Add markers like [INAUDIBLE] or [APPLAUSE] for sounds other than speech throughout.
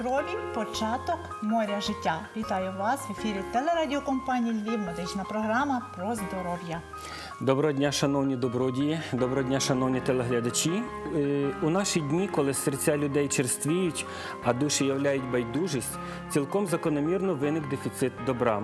Крові початок моря життя. Вітаю вас в ефірі телерадіокомпанії Львів. Медична програма про здоров'я. Доброго дня, шановні добродії, доброго дня, шановні телеглядачі. Е, У наші дні, коли серця людей черствіють, а душі являють байдужість, цілком закономірно виник дефіцит добра.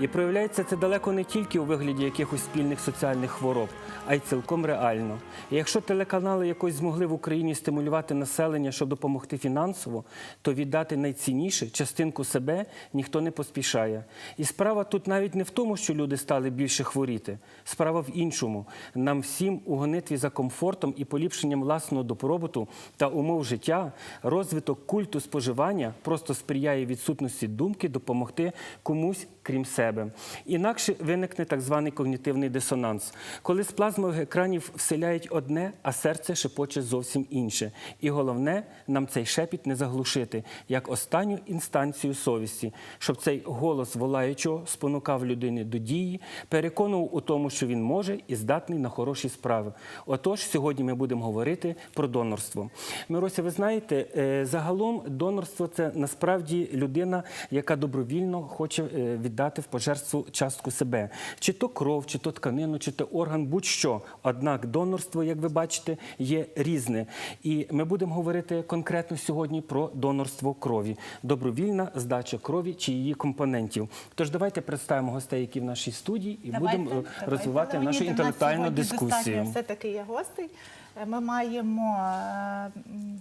І проявляється це далеко не тільки у вигляді якихось спільних соціальних хвороб, а й цілком реально. І якщо телеканали якось змогли в Україні стимулювати населення, щоб допомогти фінансово, то віддати найцінніше частинку себе ніхто не поспішає. І справа тут навіть не в тому, що люди стали більше хворіти. Справа в іншому. Нам всім у гонитві за комфортом і поліпшенням власного добробуту та умов життя розвиток культу споживання просто сприяє відсутності думки допомогти комусь крім себе. Інакше виникне так званий когнітивний дисонанс, коли з плазмових екранів вселяють одне, а серце шепоче зовсім інше. І головне, нам цей шепіт не заглушити, як останню інстанцію совісті, щоб цей голос волаючого спонукав людини до дії, переконував у тому, що він може і здатний на хороші справи. Отож, сьогодні ми будемо говорити про донорство. Мирося, ви знаєте, е, загалом донорство це насправді людина, яка добровільно хоче е, віддати в пожертву частку себе, чи то кров, чи то тканину, чи то орган, будь-що. Однак донорство, як ви бачите, є різне. І ми будемо говорити конкретно сьогодні про донорство крові, добровільна здача крові чи її компонентів. Тож давайте представимо гостей, які в нашій студії, і будемо е, розвивати Леоніде, нашу в нас інтелектуальну дискусію. все-таки є гостей. Е, Ми маємо е,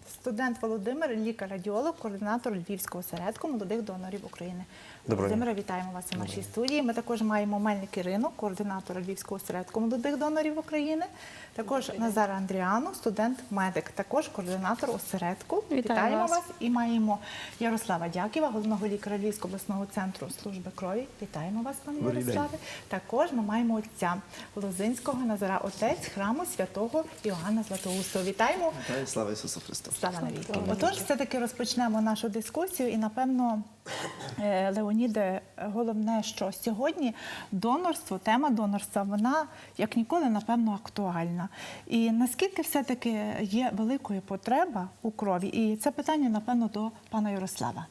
студент Володимир, лікар-радіолог, координатор Львівського осередку молодих донорів України. Доброго дня. Вітаємо вас у нашій студії. Ми також маємо Мельник Ірину, координатора Львівського осередку молодих донорів України. Також Назара Андріану, студент-медик, також координатор осередку. Вітаємо вас. вас. І маємо Ярослава Дяківа, головного лікаря Львівського обласного центру служби крові. Вітаємо вас, пане Ярославе. Також ми маємо отця Лозинського Назара, отець храму святого Іоанна Златоустого. Вітаємо. Вітаю, слава Ісусу Христу! Слава навіки. Отож, все-таки розпочнемо нашу дискусію. І напевно, е, Леоніде, головне, що сьогодні донорство, тема донорства, вона як ніколи, напевно, актуальна. І наскільки все-таки є великою потреба у крові? І це питання, напевно, до пана Ярослава.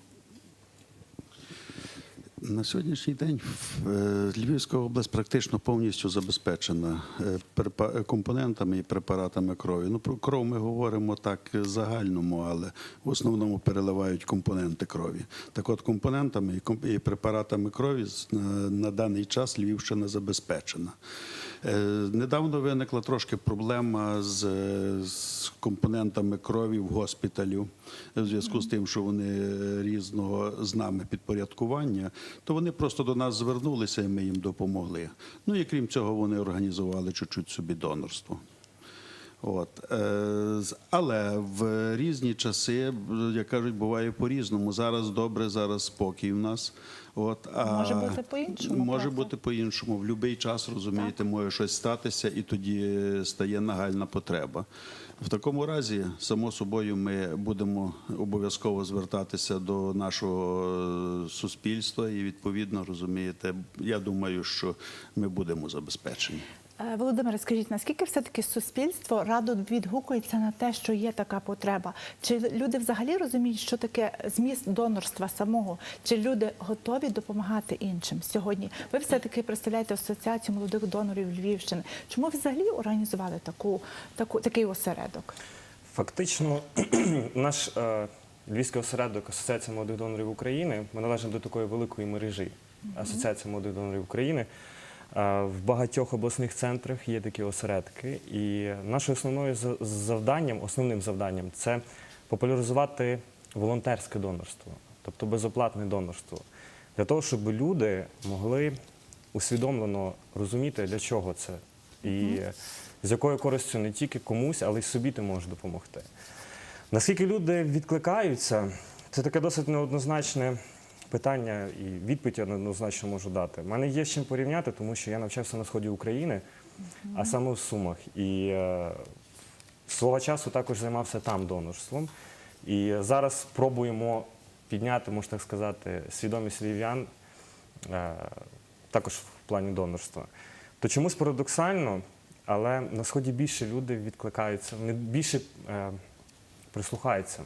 На сьогоднішній день е, Львівська область практично повністю забезпечена е, компонентами і препаратами крові. Ну про кров ми говоримо так е, загальному, але в основному переливають компоненти крові. Так от компонентами і препаратами крові на, на даний час Львівщина забезпечена. Е, Недавно виникла трошки проблема з, з компонентами крові в госпіталю в зв'язку з тим, що вони різного з нами підпорядкування, то вони просто до нас звернулися, і ми їм допомогли. Ну і крім цього, вони організували чуть-чуть собі донорство. От. е, Але в різні часи, як кажуть, буває по-різному. Зараз добре, зараз спокій у нас. От, а Може бути по-іншому, Може правда? бути по-іншому. В будь-який час, розумієте, може щось статися, і тоді стає нагальна потреба. В такому разі, само собою, ми будемо обов'язково звертатися до нашого е, суспільства і, відповідно, розумієте, я думаю, що ми будемо забезпечені. Е, Володимире, скажіть, наскільки все-таки суспільство радо відгукується на те, що є така потреба? Чи люди взагалі розуміють, що таке зміст донорства самого? Чи люди готові допомагати іншим сьогодні? Ви все-таки представляєте асоціацію молодих донорів Львівщини. Чому ви взагалі організували таку, таку, такий осередок? Фактично, [CLEARS THROAT] наш е, львівський осередок Асоціація молодих донорів України, ми належимо до такої великої мережі Асоціації молодих донорів України. В багатьох обласних центрах є такі осередки. І нашим основною завданням, основним завданням це популяризувати волонтерське донорство, тобто безоплатне донорство, для того, щоб люди могли усвідомлено розуміти, для чого це, і з якою користю не тільки комусь, але й собі ти можеш допомогти. Наскільки люди відкликаються, це таке досить неоднозначне питання, і відповідь я неоднозначно можу дати. У мене є з чим порівняти, тому що я навчався на сході України, а саме в Сумах. І е, свого часу також займався там донорством. І зараз пробуємо підняти, можна так сказати, свідомість львів'ян е, також в плані донорства. То чомусь парадоксально, але на сході більше люди відкликаються, вони більше е, прислухаються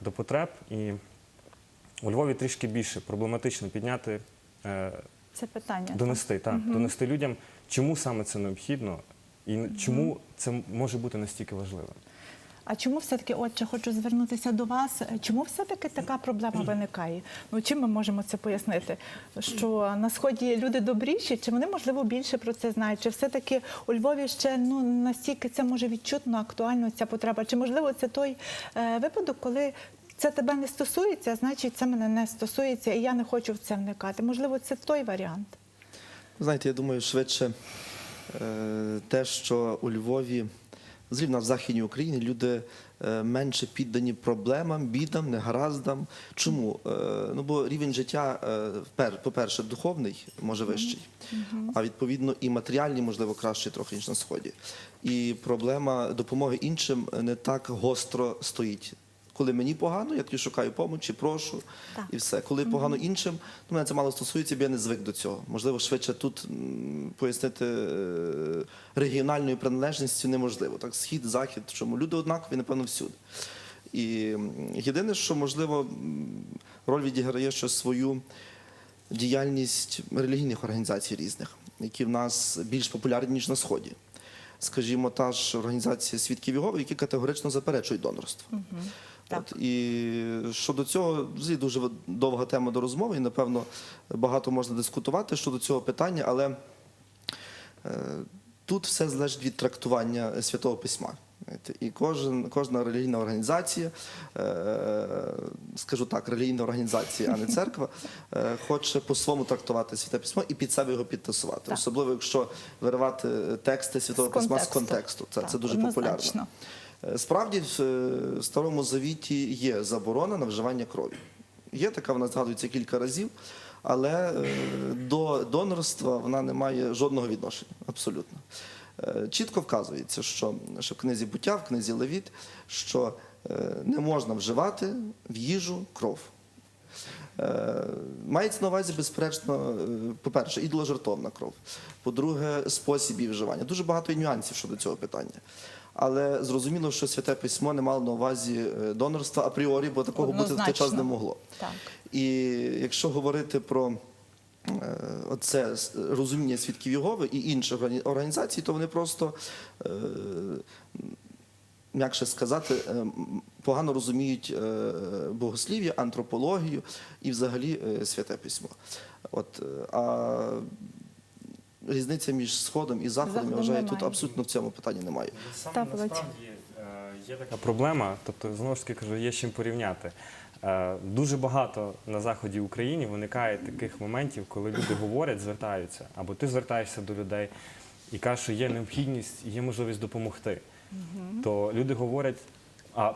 до потреб. І у Львові трішки більше проблематично підняти, е, Це питання. донести, так, донести людям, чому саме це необхідно і чому це може бути настільки важливим. А чому все-таки, отче, хочу звернутися до вас? Чому все-таки така проблема виникає? Ну чим ми можемо це пояснити? Що на сході люди добріші, чи вони можливо більше про це знають? Чи все-таки у Львові ще ну настільки це може відчутно актуально ця потреба? Чи можливо це той е, випадок, коли це тебе не стосується, значить це мене не стосується, і я не хочу в це вникати? Можливо, це той варіант. Знаєте, я думаю, швидше е, те, що у Львові, взагалі в нас в Західній Україні, люди е, менше піддані проблемам, бідам, негараздам. Чому? Е, Ну, бо рівень життя, по-перше, духовний, може вищий, а відповідно і матеріальний, можливо, кращий трохи, ніж на Сході. І проблема допомоги іншим не так гостро стоїть. Коли мені погано, я тоді шукаю помочі, прошу Так. і все. Коли погано іншим, то мене це мало стосується, бо я не звик до цього. Можливо, швидше тут пояснити е, регіональною приналежністю неможливо. Так, схід, захід, чому люди однакові, напевно, всюди. І єдине, що можливо роль відіграє ще свою діяльність релігійних організацій різних, які в нас більш популярні ніж на сході. Скажімо, та ж організація свідків Єгови, які категорично заперечують донорство. Так. От, і щодо цього взагалі дуже довга тема до розмови, і напевно багато можна дискутувати щодо цього питання, але е, тут все залежить від трактування святого письма. І кожен, кожна релігійна організація, е, скажу так, релігійна організація, а не [LAUGHS] церква, е, хоче по-своєму трактувати святе письмо і під себе його підтасувати. Так. Особливо, якщо виривати тексти святого З письма з контексту. контексту. Це, Так, це дуже однозначно. популярно. Е, Справді в е, Старому Завіті є заборона на вживання крові. Є така, вона згадується кілька разів, але е, до донорства вона не має жодного відношення, абсолютно. Чітко вказується, що, в книзі буття, в книзі Левіт, що не можна вживати в їжу кров. Мається на увазі, безперечно, по-перше, ідоложертовна кров. По-друге, спосіб її вживання. Дуже багато нюансів щодо цього питання. Але зрозуміло, що святе письмо не мало на увазі е, донорства апріорі, бо такого бути в той час не могло. Так. І якщо говорити про е, оце с- розуміння свідків Єгови і інших органі- організацій, то вони просто, е, м'якше сказати, погано розуміють богослів'я, антропологію і взагалі святе письмо. От, а різниця між Сходом і Заходом, я Заходом вважаю, тут абсолютно в цьому питанні немає. Так, Володь. є така проблема, тобто знову ж таки кажу, є з чим порівняти. Е, Дуже багато на заході України виникає таких моментів, коли люди говорять, звертаються, або ти звертаєшся до людей і кажеш, що є необхідність, і є можливість допомогти. То люди говорять, а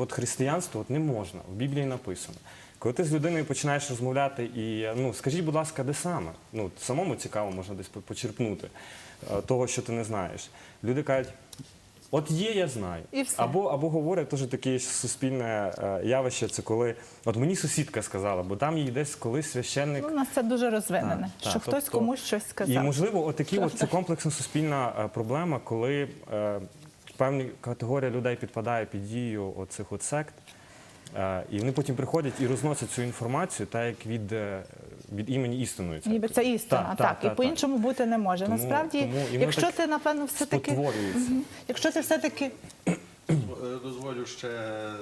от християнство от не можна, в Біблії написано. Коли ти з людиною починаєш розмовляти і ну скажіть, будь ласка, де саме? Ну самому цікаво можна десь по- почерпнути е, того, що ти не знаєш. Люди кажуть, от є, я знаю. І все. Або, або говорять теж таке суспільне е, явище, це коли от мені сусідка сказала, бо там їй десь колись священник. Ну, у нас це дуже розвинене, що так, хтось тобто- комусь щось сказав. І можливо, отакі от це комплексна суспільна е, проблема, коли е, певні категорія людей підпадає під дію оцих от сект, е, і вони потім приходять і розносять цю інформацію, так як від, е, від імені істиною. церкви. Ніби це істина, так, і по-іншому бути не може. Тому- Насправді, тому якщо так ти, напевно, все-таки. Якщо ти все-таки Дозволю ще е,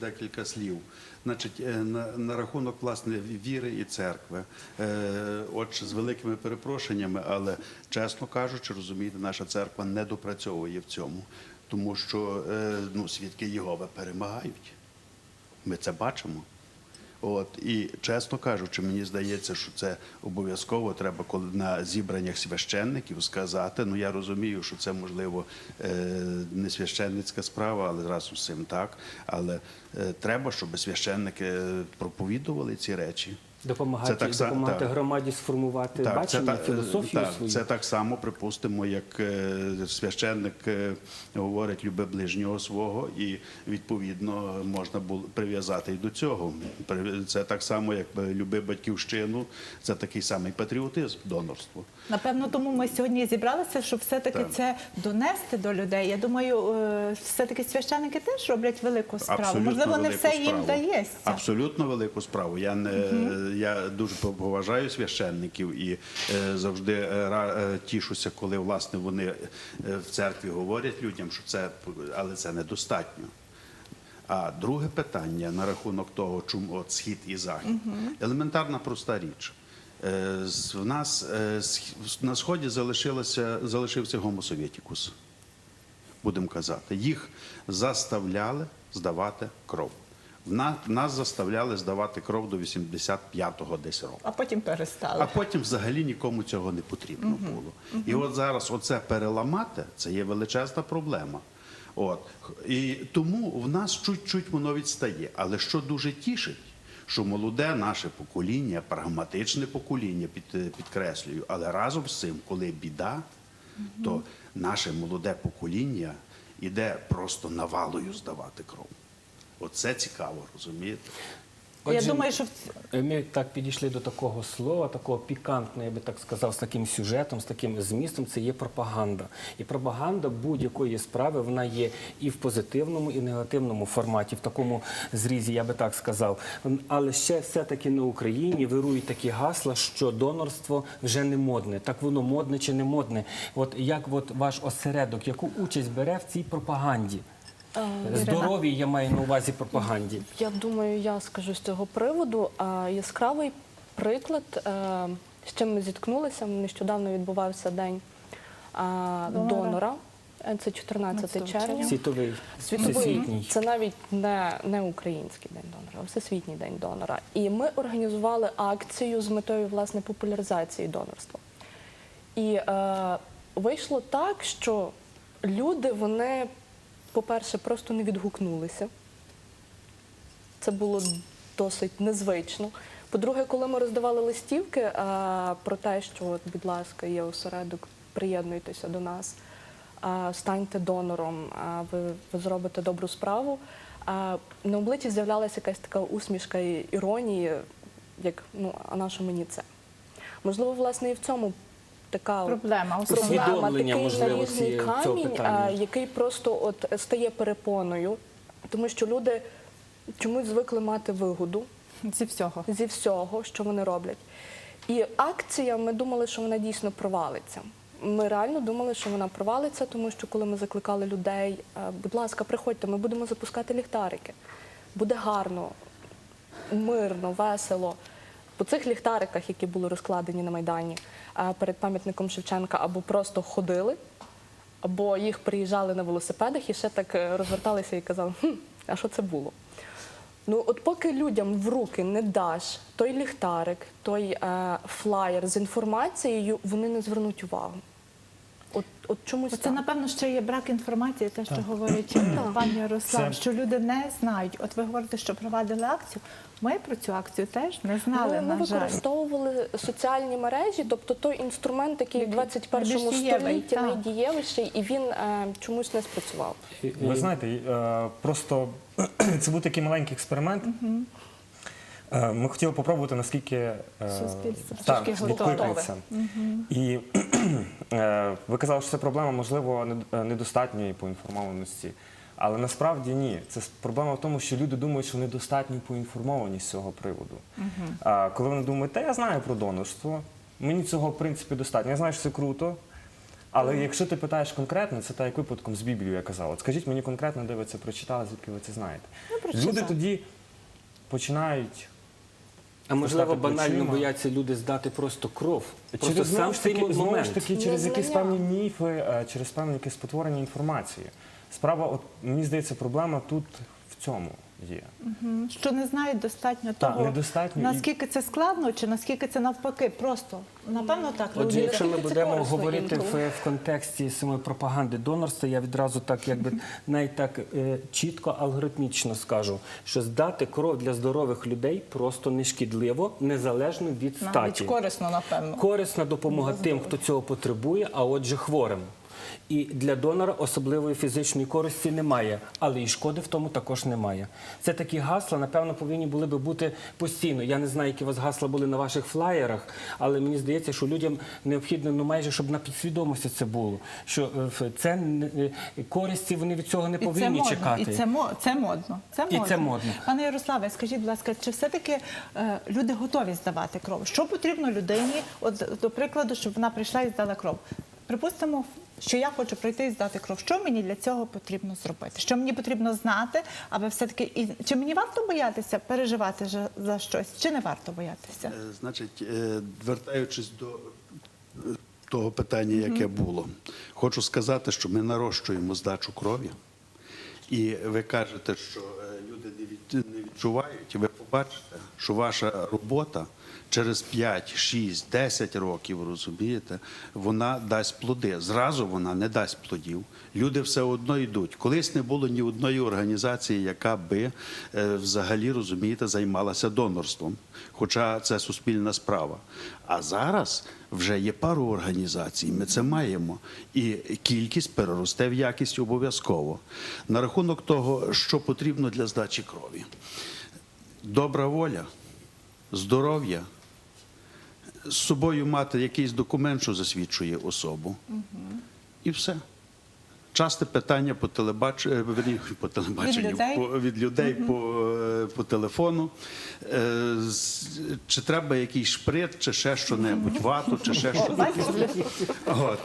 декілька слів. Значить, е, на, на рахунок власне віри і церкви. Е, Отже, з великими перепрошеннями, але чесно кажучи, розумієте, наша церква не допрацьовує в цьому, тому що е, ну, свідки Єгови перемагають. Ми це бачимо. От і чесно кажучи, мені здається, що це обов'язково треба, коли на зібраннях священників сказати. Ну я розумію, що це можливо е, не священницька справа, але разом з цим так. Але е, треба, щоб священники проповідували ці речі. Допомагати, Це так допомагати так. громаді сформувати бачення, та- філософію так, свою. це так само, припустимо, як е, священник е, говорить люби ближнього свого, і відповідно можна було прив'язати і до цього. При- Це так само, як е, люби батьківщину, це такий самий патріотизм, донорство. Напевно, тому ми сьогодні зібралися, щоб все-таки Так. це донести до людей. Я думаю, е, все-таки священники теж роблять велику справу. Абсолютно Можливо, не все їм справу. вдається. Абсолютно велику справу. Я не я дуже поважаю священників і е, завжди е, е, тішуся, коли власне вони в церкві говорять людям, що це але це недостатньо. А друге питання на рахунок того, чому от схід і захід, елементарна проста річ. В нас на сході залишилося залишився гомосовєтікус будемо казати, їх заставляли здавати кров. В на- нас заставляли здавати кров до 85-го десь року. А потім перестали. А потім взагалі нікому цього не потрібно було. І от зараз оце переламати це є величезна проблема. От. І тому в нас чуть-чуть воно відстає. Але що дуже тішить, що молоде наше покоління, прагматичне покоління, під, підкреслюю, але разом з цим, коли біда, то наше молоде покоління іде просто навалою здавати кров. Оце цікаво, розумієте? Я думаю, що в Ми так підійшли до такого слова, такого пікантного, я би так сказав, з таким сюжетом, з таким змістом. Це є пропаганда. І пропаганда будь-якої справи вона є і в позитивному, і в негативному форматі, в такому зрізі, я би так сказав. Але ще все-таки на Україні вирують такі гасла, що донорство вже не модне. Так воно модне чи не модне. От як от ваш осередок, яку участь бере в цій пропаганді? Здоровій я маю на увазі пропаганді. Я думаю, я скажу з цього приводу. А, Яскравий приклад, е, з чим ми зіткнулися. Нещодавно відбувався день Донора. Е, Це 14 14 червня. Світовий, Світовий всесвітній. це навіть не, не український день донора, а всесвітній день донора. І ми організували акцію з метою власне популяризації донорства. І е, вийшло так, що люди, вони, по-перше, просто не відгукнулися. Це було досить незвично. По-друге, коли ми роздавали листівки про те, що, будь ласка, є осередок, приєднуйтеся до нас, станьте донором, ви, зробите добру справу. на обличчі з'являлася якась така усмішка іронії, як ну, а на що мені це? Можливо, власне, і в цьому така Проблема, проблема, такий можливо, наріжний камінь, а, який просто от стає перепоною, тому що люди чомусь звикли мати вигоду зі всього. зі всього, що вони роблять. І акція, ми думали, що вона дійсно провалиться. Ми реально думали, що вона провалиться, тому що коли ми закликали людей, будь ласка, приходьте, ми будемо запускати ліхтарики. Буде гарно, мирно, весело. По цих ліхтариках, які були розкладені на Майдані перед пам'ятником Шевченка, або просто ходили, або їх приїжджали на велосипедах і ще так е, розверталися і казали, хм, а що це було? Ну, от поки людям в руки не даш той ліхтарик, той е, флаєр з інформацією, вони не звернуть увагу. От, от чомусь Це, так. напевно, ще є брак інформації, те, що говорить е, пан Ярослав, Це- що люди не знають. От ви говорите, що провадили акцію. Ми про цю акцію теж не знали, ми, ми на жаль. використовували соціальні мережі, тобто той інструмент, який в 21 найбільш столітті так. найдієвіший, і він е, чомусь не спрацював. Ви знаєте, е, просто [CLEARS THROAT] це був такий маленький експеримент. Е, Ми хотіли попробувати, наскільки е, Суспільство так, трошки відкликнеться. І [CLEARS THROAT] е, ви казали, що це проблема, можливо, нед- е, недостатньої поінформованості. Але насправді ні. Це с- проблема в тому, що люди думають, що недостатньо поінформовані з цього приводу. А коли вони думають, та я знаю про донорство, мені цього в принципі достатньо. Я знаю, що це круто. Але якщо ти питаєш конкретно, це так як випадком з Біблією я казав. От скажіть мені конкретно, де ви це прочитали, звідки ви це знаєте. Люди тоді починають А можливо, банально плечима. бояться люди здати просто кров. Просто через сам знову ж таки, знову ж таки через якісь певні міфи, е, через певне якесь спотворення інформації. Справа, от мені здається, проблема тут в цьому. Є. Мгм. Що не знають достатньо Так, того, недостатньо і- наскільки це складно, чи наскільки це навпаки, просто напевно так. Отже, люди- якщо ми Наскільки це будемо корисно говорити в, в контексті самої пропаганди донорства, я відразу так якби навіть так е, чітко алгоритмічно скажу, що здати кров для здорових людей просто не шкідливо, незалежно від навіть статі. корисно, напевно. Корисна допомога тим, хто цього потребує, а отже, хворим. І для донора особливої фізичної користі немає, але і шкоди в тому також немає. Це такі гасла, напевно, повинні були би бути постійно. Я не знаю, які у вас гасла були на ваших флаєрах, але мені здається, що людям необхідно ну майже щоб на підсвідомості це було. Що е, в- це е, користі вони від цього не І це повинні модно, чекати. і це, це модно. Це І це модно. Пане Ярославе, скажіть, будь ласка, чи все-таки е, люди готові здавати кров? Що потрібно людині, от до прикладу, щоб вона прийшла і здала кров? Припустимо, що я хочу прийти і здати кров. Що мені для цього потрібно зробити? Що мені потрібно знати, аби все-таки і чи мені варто боятися переживати за, за щось, чи не варто боятися? Е, Значить, е, вертаючись до е, того питання, яке було, хочу сказати, що ми нарощуємо здачу крові, і ви кажете, що е, люди не від- не відчувають, і ви побачите, що ваша робота через 5, 6, 10 років, розумієте, вона дасть плоди. Зразу вона не дасть плодів. Люди все одно йдуть. Колись не було ні одної організації, яка би е, взагалі розумієте, займалася донорством, хоча це суспільна справа. А зараз вже є пару організацій, ми це маємо. І кількість переросте в якість обов'язково. На рахунок того, що потрібно для здачі крові. Добра воля, здоров'я, з собою мати якийсь документ, що засвідчує особу. І все. Часте питання по телебаченню, [LAUGHS] по телебаченню, Від людей? по, від людей по, е, по телефону. Е, з- Чи треба якийсь шприт, чи ще що-небудь, вату, чи ще що. От.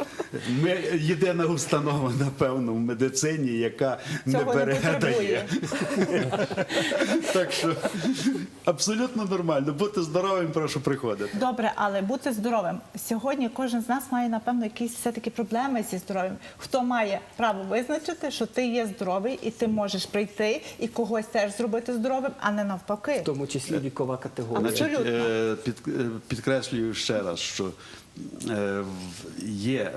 Ми єдина установа, напевно, в медицині, яка Цього не бере [LAUGHS] Так що абсолютно нормально. Бути здоровим, прошу приходити. Добре, але бути здоровим. Сьогодні кожен з нас має, напевно, якісь все-таки проблеми зі здоров'ям. Хто має право визначити, що ти є здоровий і ти можеш прийти і когось теж зробити здоровим, а не навпаки. В тому числі вікова категорія. Абсолютно. Е, під, е, підкреслюю ще раз, що е, є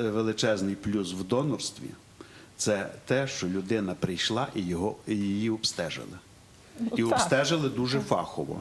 величезний плюс в донорстві. Це те, що людина прийшла і його і її обстежили. І Ну, обстежили дуже фахово.